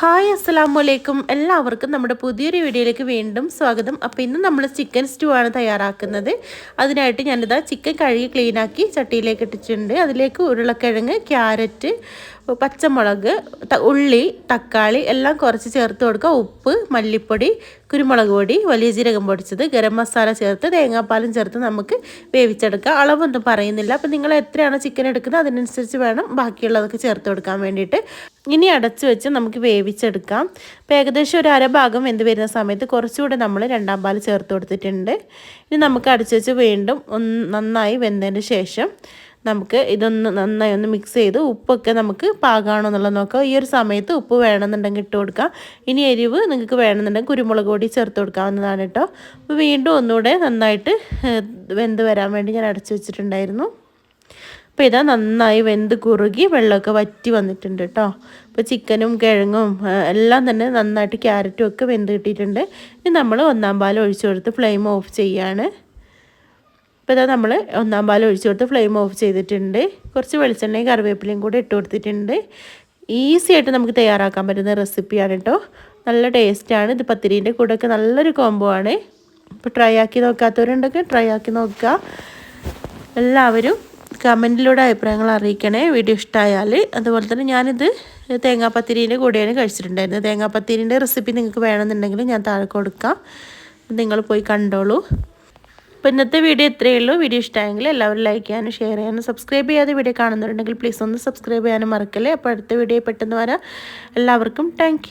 Hi അസ്സാം വലൈക്കും എല്ലാവർക്കും നമ്മുടെ പുതിയൊരു വീഡിയോയിലേക്ക് വീണ്ടും സ്വാഗതം. അപ്പോൾ ഇന്ന് നമ്മൾ ചിക്കൻ സ്റ്റൂ ആണ് തയ്യാറാക്കുന്നത്. അതിനായിട്ട് ഞാനിതാ ചിക്കൻ കഴുകി ക്ലീനാക്കി ചട്ടിയിലേക്ക് ഇട്ടിട്ടുണ്ട്. അതിലേക്ക് ഉരുളക്കിഴങ്ങ് ക്യാരറ്റ് പച്ചമുളക് ഉള്ളി തക്കാളി എല്ലാം കുറച്ച് ചേർത്ത് കൊടുക്കുക. ഉപ്പ് മല്ലിപ്പൊടി കുരുമുളക് പൊടി വലിയ ജീരകം പൊടിച്ചത് ഗരം മസാല ചേർത്ത് തേങ്ങാപ്പാലും ചേർത്ത് നമുക്ക് വേവിച്ചെടുക്കാം. അളവൊന്നും പറയുന്നില്ല. അപ്പോൾ നിങ്ങൾ എത്രയാണ് ചിക്കൻ എടുക്കുന്നത് അതിനനുസരിച്ച് വേണം ബാക്കിയുള്ളതൊക്കെ ചേർത്ത് കൊടുക്കാൻ വേണ്ടിയിട്ട്. ഇനി അടച്ചു വെച്ച് നമുക്ക് വേവിച്ചെടുക്കാം. അപ്പോൾ ഏകദേശം ഒരു അരഭാഗം വെന്ത് വരുന്ന സമയത്ത് കുറച്ചുകൂടെ നമ്മൾ രണ്ടാം പാൽ ചേർത്ത് കൊടുത്തിട്ടുണ്ട്. ഇനി നമുക്ക് അടച്ചു വെച്ച് വീണ്ടും ഒന്ന് നന്നായി വെന്തതിന് ശേഷം നമുക്ക് ഇതൊന്ന് നന്നായി ഒന്ന് മിക്സ് ചെയ്ത് ഉപ്പൊക്കെ നമുക്ക് പാകമാണോ എന്നുള്ളത് നോക്കാം. ഈ ഒരു സമയത്ത് ഉപ്പ് വേണമെന്നുണ്ടെങ്കിൽ ഇട്ട് കൊടുക്കാം. ഇനി എരിവ് നിങ്ങൾക്ക് വേണമെന്നുണ്ടെങ്കിൽ കുരുമുളക് പൊടി ചേർത്ത് കൊടുക്കാവുന്നതാണ് കേട്ടോ. അപ്പോൾ വീണ്ടും ഒന്നുകൂടെ നന്നായിട്ട് വെന്ത് വരാൻ വേണ്ടി ഞാൻ അടച്ചു വെച്ചിട്ടുണ്ടായിരുന്നു. അപ്പോൾ ഇതാ നന്നായി വെന്ത് കുറുകി വെള്ളമൊക്കെ വറ്റി വന്നിട്ടുണ്ട് കേട്ടോ. അപ്പോൾ ചിക്കനും കിഴങ്ങും എല്ലാം തന്നെ നന്നായിട്ട് ക്യാരറ്റും ഒക്കെ വെന്ത് കിട്ടിയിട്ടുണ്ട്. ഇനി നമ്മൾ ഒന്നാം പാൽ ഒഴിച്ചു കൊടുത്ത് ഫ്ലെയിം ഓഫ് ചെയ്യാണ്. ഇപ്പോൾ ഇതാ നമ്മൾ ഒന്നാം പാൽ ഒഴിച്ചു കൊടുത്ത് ഫ്ലെയിം ഓഫ് ചെയ്തിട്ടുണ്ട്. കുറച്ച് വെളിച്ചെണ്ണയും കറിവേപ്പിലയും കൂടി ഇട്ട് കൊടുത്തിട്ടുണ്ട്. ഈസി ആയിട്ട് നമുക്ക് തയ്യാറാക്കാൻ പറ്റുന്ന റെസിപ്പിയാണ് കേട്ടോ. നല്ല ടേസ്റ്റാണ് ഇത് പത്തിരീന്റെ കൂടെയൊക്കെ നല്ലൊരു കോംബോ ആണ്. ഇപ്പോൾ ട്രൈ ആക്കി നോക്കാത്തവരുണ്ടെങ്കിൽ ട്രൈ ആക്കി നോക്കുക. എല്ലാവരും കമന്റിലൂടെ അഭിപ്രായങ്ങൾ അറിയിക്കണേ. വീഡിയോ ഇഷ്ടമായാൽ അതുപോലെ തന്നെ ഞാനിത് തേങ്ങാപ്പത്തിരീന്റെ കൂടെയാണ് കഴിച്ചിട്ടുണ്ടായിരുന്നത്. തേങ്ങാപ്പത്തിരീന്റെ റെസിപ്പി നിങ്ങൾക്ക് വേണമെന്നുണ്ടെങ്കിൽ ഞാൻ താഴെ കൊടുക്കാം. നിങ്ങൾ പോയി കണ്ടോളൂ. അപ്പോൾ ഇന്നത്തെ വീഡിയോ ഇത്രയേ ഉള്ളൂ. വീഡിയോ ഇഷ്ടമായെങ്കിൽ എല്ലാവരും ലൈക്ക് ചെയ്യാനും ഷെയർ ചെയ്യാനും സബ്സ്ക്രൈബ് ചെയ്യാതെ വീഡിയോ കാണുന്നുണ്ടെങ്കിൽ പ്ലീസ് ഒന്ന് സബ്സ്ക്രൈബ് ചെയ്യാനും മറക്കല്ലേ. അപ്പോൾ അടുത്ത വീഡിയോ പെട്ടെന്ന് വരാം. എല്ലാവർക്കും താങ്ക്